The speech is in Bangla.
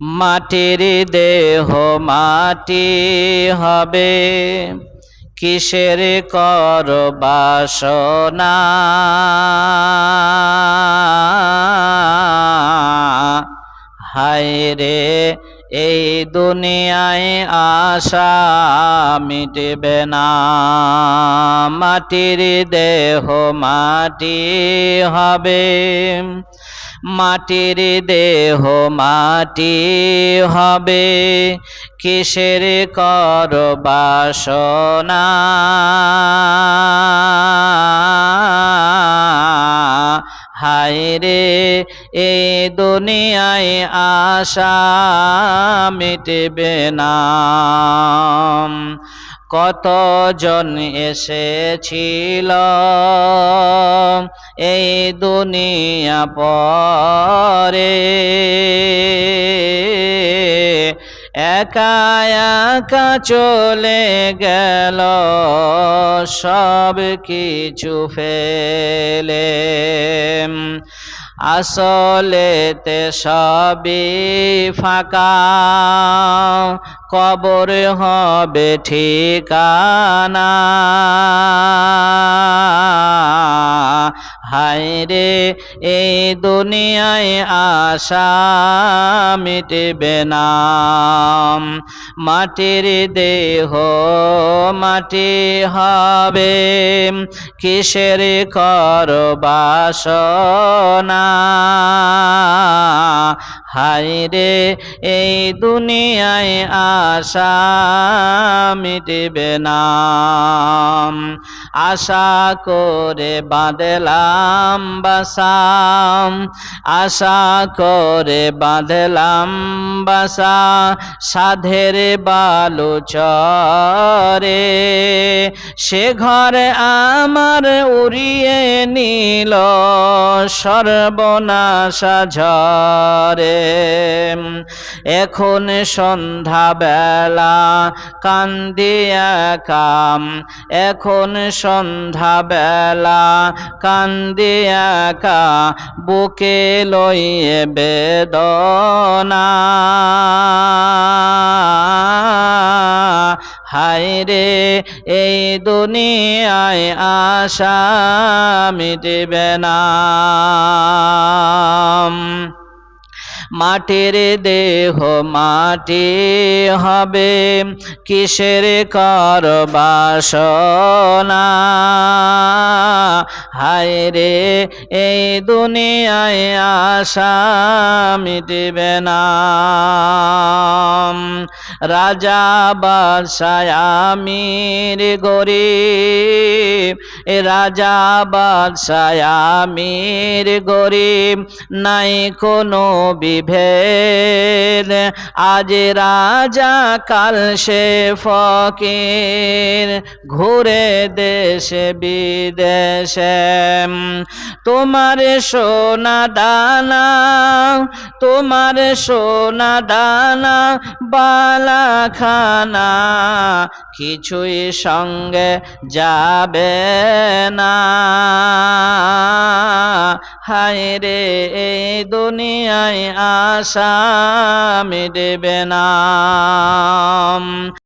মাটির দেহ মাটি হবে। কিসের কর বাসনা? হায় রে এই দুনিয়ায় আশা মিটবে না। মাটির দেহ মাটি হবে। মাটির দেহ মাটি হবে। কিসের কর বাসনা? হায় রে, এই দুনিয়ায় আশা মিটবে না। কতজন এসেছিল এই দুনিয়া পরে? একা একা চলে গেল সব কিছু ফেলে। আসলেতে সবই ফাঁকা কবর হবে ঠিকানা। হায় রে এই দুনিয়ায় আশা মিটবে না। মাটির দেহ মাটি হবে কিসের কর বাসনা? হায় রে, এই দুনিয়ায় আশা মিটবে না। আশা করে বাঁধলাম বাসাম, আশা করে বাঁধলাম বাসা, সাধের বালু চরে। সে ঘরে আমার উড়িয়ে নিল সর্বনাশা ঝরে। এখন সন্ধ্যা বেলা কান্দিয়া কাম। এখন সন্ধ্যা বেলা কান্দিয়া কা। বুকে লইয়ে বেদনা। হায় রে, এই দুনিয়ায় আশা মিটবে না। মাটির দেহ মাটি হবে কিসের কর বাসনা? হায় রে, এই দুনিয়ায় আশা মিটবে না। রাজা বাদশায় আমির গরিব, এ রাজা বাদশায় আমির গরিব, নাই কোনো বিভেদ। আজ রাজা কাল সে ফকির, ঘুরে দেশে বিদেশে তোমার সোনা দানা, তোমার সোনা দানা বালা খানা কিছুই সঙ্গে যাবে না। হায় রে, এই দুনিয়ায় আশা মিটবে না।